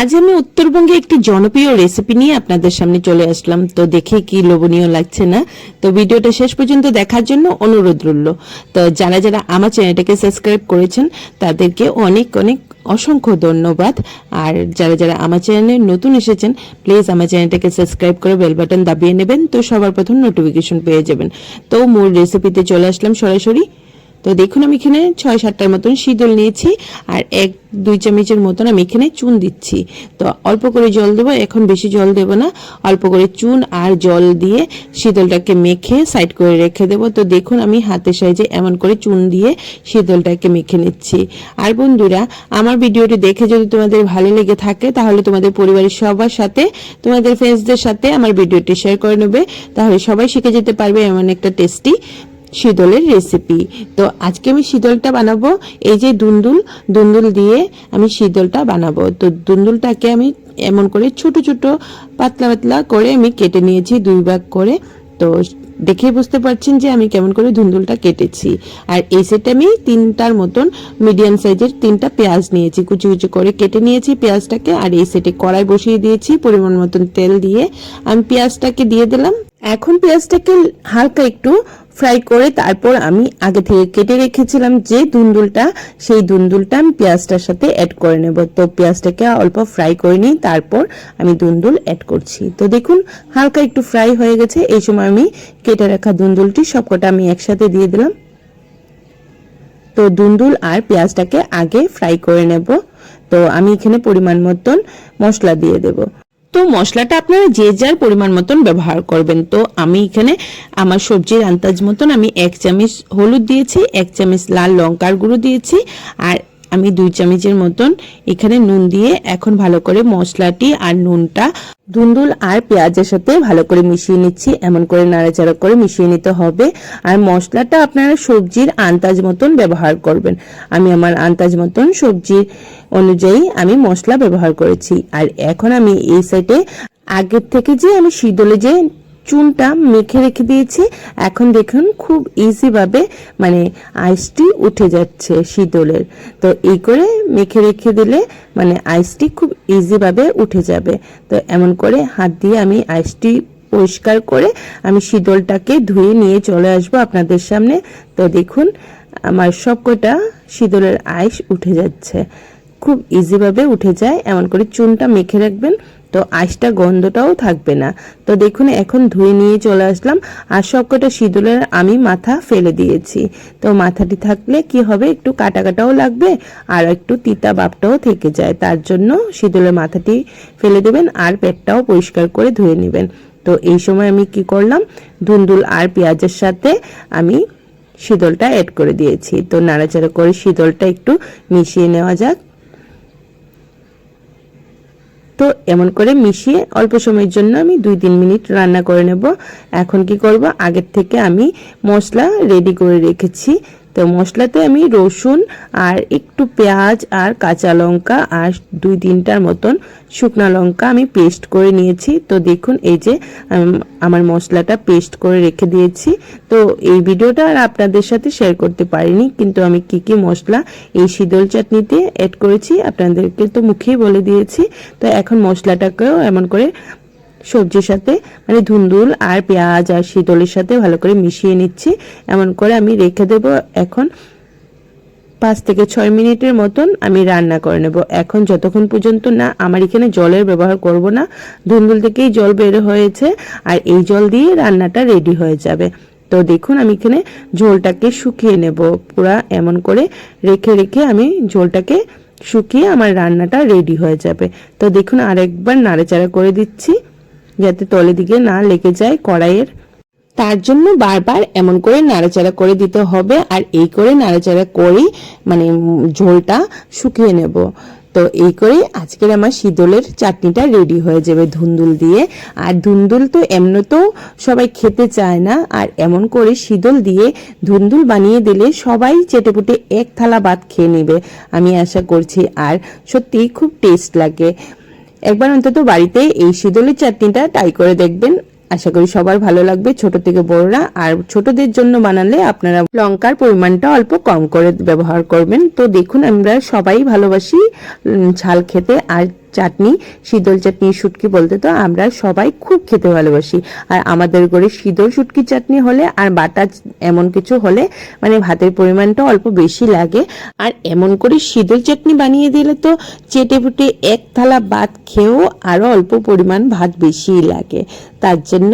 আজ আমি উত্তরবঙ্গে একটি জনপ্রিয় রেসিপি নিয়ে আপনাদের সামনে চলে আসলাম। তো দেখে কি লোভনীয় লাগছে না? তো ভিডিওটা শেষ পর্যন্ত দেখার জন্য অনুরোধ রইল। তো যারা যারা আমার চ্যানেলটাকে সাবস্ক্রাইব করেছেন, তাদেরকে অনেক অনেক অসংখ্য ধন্যবাদ। আর যারা যারা আমার চ্যানেলে নতুন এসেছেন প্লিজ আমার চ্যানেলটাকে সাবস্ক্রাইব করে বেল বাটন দাবিয়ে নেবেন। তো সবার প্রথম নোটিফিকেশন পেয়ে যাবেন। তো মূল রেসিপিতে চলে আসলাম সরাসরি। তো দেখুন, আমি এখানে ছয় সাতটার মতন শীতল নিয়েছি আর এক, দুই চামচের মতন আমি এখানে চুন দিচ্ছি। তো অল্প করে জল দেবো, এখন বেশি জল দেব না। অল্প করে চুন আর জল দিয়ে শীতলটাকে মেখে সাইড করে রেখে দেবো। তো দেখুন, আমি হাতের সাইজে এমন করে চুন দিয়ে শীতলটাকে মেখে নিচ্ছি। আর বন্ধুরা, আমার ভিডিওটি দেখে যদি তোমাদের ভালো লেগে থাকে, তাহলে তোমাদের পরিবারের সবার সাথে, তোমাদের ফ্রেন্ডসদের সাথে আমার ভিডিওটি শেয়ার করে নেবে। তাহলে সবাই শিখে যেতে পারবে এমন একটা টেস্টি শীতলের রেসিপি তো আজকে আমি শীতলটা বানাবো, এই যে দুন্দুল দুন্দুল দিয়ে আমি শীতলটা বানাবো। তো দুন্দুলটাকে আমি এমন করে ছোট ছোট, পাতলা পাতলা করে আমি কেটে নিয়েছি দুই ভাগ করে। তো দেখে বুঝতে পারছেন যে আমি কেমন করে ধুন্দুলটা কেটেছি। আর এই সেটে আমি তিনটার মতন মিডিয়াম সাইজের তিনটা পেঁয়াজ নিয়েছি। কুচি কুচি করে কেটে নিয়েছি পেঁয়াজটাকে আর এই সেটে কড়াই বসিয়ে দিয়েছি পরিমাণ মতন তেল দিয়ে। আমি পেঁয়াজটাকে দিয়ে দিলাম। এখন পেঁয়াজটাকে হালকা একটু ফ্রাই করে তারপর আমি আগে থেকে কেটে রেখেছিলাম যে দুন্দুলটা, সেই দুন্দুলটা আমি পেঁয়াজটার সাথে অ্যাড করে নেব। তো পেঁয়াজটাকে অল্প ফ্রাই করে নিই তারপর আমি দুন্দুল অ্যাড করছি। তো দেখুন, হালকা একটু ফ্রাই হয়ে গেছে। এই সময় আমি কেটে রাখা দুন্দুলটি সবকটা আমি একসাথে দিয়ে দিলাম। তো দুন্দুল আর পেঁয়াজটাকে আগে ফ্রাই করে নেব। তো আমি এখানে পরিমাণ মতন মশলা দিয়ে দেব। তো মশলাটা আপনারা যে যার পরিমাণ মতন ব্যবহার করবেন। তো আমি এখানে আমার সবজির আন্দাজ মতন আমি এক চামচ হলুদ দিয়েছি, এক চামচ লাল লঙ্কার গুঁড়ো দিয়েছি আর আমি দুই চামচের মতন এখানে নুন দিয়ে এখন ভালো করে মশলাটি আর নুনটা ধুন্দুল আর পেঁয়াজের সাথে ভালো করে মিশিয়ে নিচ্ছি। এমন করে নাড়াচাড়া করে মিশিয়ে নিতে হবে। আর মশলাটা আপনারা সবজির আন্দাজ মতন ব্যবহার করবেন। আমি আমার আন্দাজ মতন সবজির অনুযায়ী আমি মশলা ব্যবহার করেছি। আর এখন আমি এই সাইডে আগের থেকে যে আমি শীতলে যে চুনটা মেখে রেখে দিয়েছি। এখন দেখুন, খুব ইজি ভাবে মানে আইসটি উঠে যাচ্ছে শীতলের। তো এই করে মেখে রেখে দিলে মানে আইসটি খুব ইজি ভাবে উঠে যাবে। তো এমন করে হাত দিয়ে আমি আইসটি পরিষ্কার করে আমি শীতলটাকে ধুয়ে নিয়ে চলে আসব আপনাদের সামনে। তো দেখুন, আমার সবকটা শীতলের আইস উঠে যাচ্ছে। খুব ইজিভাবে উঠে যায়। এমন করে চুনটা মেখে রাখবেন। তো আইসটা গন্ধটাও থাকবে না। তো দেখুন, এখন ধুয়ে নিয়ে চলে আসলাম। আর সবকটা সিঁদুরের আমি মাথা ফেলে দিয়েছি। তো মাথাটি থাকলে কি হবে? একটু কাটা কাটাও লাগবে আর একটু তিতা বাপটাও থেকে যায়। তার জন্য সিঁদুরের মাথাটি ফেলে দেবেন আর পেটটাও পরিষ্কার করে ধুয়ে নেবেন। তো এই সময় আমি কি করলাম? ধুন্দুল আর পেঁয়াজের সাথে আমি শীতলটা অ্যাড করে দিয়েছি। তো নাড়াচাড়া করে শীতলটা একটু মিশিয়ে নেওয়া যাক। তো এমন করে মিশিয়ে অল্প সময়ের জন্য আমি দুই তিন মিনিট রান্না করে নেব। এখন কি করব? আগের থেকে আমি মশলা রেডি করে রেখেছি। তো মশলাতে আমি রসুন আর একটু পেঁয়াজ আর কাঁচা লঙ্কা আর দুই তিনটার মতন শুকনা লঙ্কা আমি পেস্ট করে নিয়েছি। তো দেখুন, এই যে আমার মশলাটা পেস্ট করে রেখে দিয়েছি। তো এই ভিডিওটা আর আপনাদের সাথে শেয়ার করতে পারিনি, কিন্তু আমি কি কি মশলা এই শীতল চাটনিতে অ্যাড করেছি আপনাদেরকে তো মুখেই বলে দিয়েছি। তো এখন মশলাটাকেও এমন করে সবজির সাথে মানে ধুন্দুল আর পেঁয়াজ আর শীতলের সাথে ভালো করে মিশিয়ে নিচ্ছি। এমন করে আমি রেখে দেব এখন পাঁচ থেকে ছয় মিনিটের মতন আমি রান্না করে নেব। এখন যতক্ষণ পর্যন্ত না, আমার এখানে জলের ব্যবহার করব না, ধুন্দুল থেকেই জল বের হয়েছে আর এই জল দিয়ে রান্নাটা রেডি হয়ে যাবে। তো দেখুন, আমি এখানে ঝোলটাকে শুকিয়ে নেব পুরা। এমন করে রেখে রেখে আমি ঝোলটাকে শুকিয়ে আমার রান্নাটা রেডি হয়ে যাবে। তো দেখুন, আরেকবার নাড়াচাড়া করে দিচ্ছি। যাতে তলে দিকে না লেগে যায় কড়াইয়ের। তার জন্য বারবার এমন করে নাড়াচাড়া করে দিতে হবে আর এই করে নাড়াচাড়া করেই মানে ঝোলটা শুকিয়ে নেব। তো এই করে আজকের আমার শীতলের চাটনিটা রেডি হয়ে যাবে ধুন্দুল দিয়ে। আর ধুন্দুল তো এমনিতেও সবাই খেতে চায় না, আর এমন করে শীতল দিয়ে ধুন্দুল বানিয়ে দিলে সবাই চেটেপুটে এক থালা ভাত খেয়ে নেবে। আমি আশা করছি আর সত্যিই খুব টেস্ট লাগে। একবার অন্তত বাড়িতে এই শীতলের চাটনিটা ট্রাই করে দেখবেন। আশা করি সবার ভালো লাগবে, ছোট থেকে বড়রা। আর ছোটদের জন্য বানালে আপনারা লঙ্কার পরিমাণটা অল্প কম করে ব্যবহার করবেন। তো দেখুন, আমরা সবাই ভালোবাসি ঝাল খেতে। আর চাটনি, শীতল চাটনি, শুটকি বলতে তো আমরা সবাই খুব খেতে ভালোবাসি। আর আমাদের ঘরে শীতল শুটকি চাটনি হলে আর বাটা এমন কিছু হলে মানে ভাতের পরিমাণটা অল্প বেশি লাগে। আর এমন করে শীতল চাটনি বানিয়ে দিলে তো চেটে পুটে এক থালা ভাত খেয়েও আরও অল্প পরিমাণ ভাত বেশিই লাগে। তার জন্য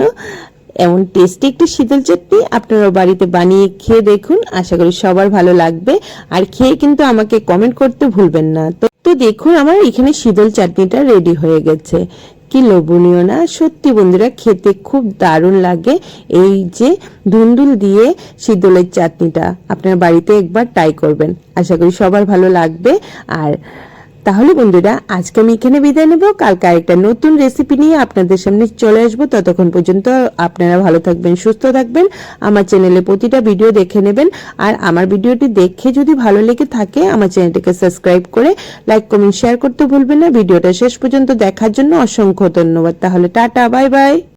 এমন টেস্টি একটি শীতল চাটনি আপনারা বাড়িতে বানিয়ে খেয়ে দেখুন। আশা করি সবার ভালো লাগবে। আর খেয়ে কিন্তু আমাকে কমেন্ট করতে ভুলবেন না। তো তো দেখুন, আমার এখানে শীতল চাটনিটা রেডি হয়ে গেছে। কি লোভনীয় না? সত্যি বন্ধুরা, খেতে খুব দারুণ লাগে এই যে ধুন্দুল দিয়ে শীতলের চাটনিটা। আপনার বাড়িতে একবার ট্রাই করবেন। আশা করি সবার ভালো লাগবে। আর তাহলে বন্ধুরা, আজকে আমি এখানে বিদায় নেব। কালকে আরেকটা নতুন রেসিপি নিয়ে আপনাদের সামনে চলে আসব। ততক্ষণ পর্যন্ত আপনারা ভালো থাকবেন, সুস্থ থাকবেন। আমার চ্যানেলে প্রতিটা ভিডিও দেখে নেবেন। আর আমার ভিডিওটি দেখে যদি ভালো লেগে থাকে, আমার চ্যানেলটিকে সাবস্ক্রাইব করে লাইক কমেন্ট শেয়ার করতে ভুলবেন না। ভিডিওটা শেষ পর্যন্ত দেখার জন্য অসংখ্য ধন্যবাদ। তাহলে টাটা বাই বাই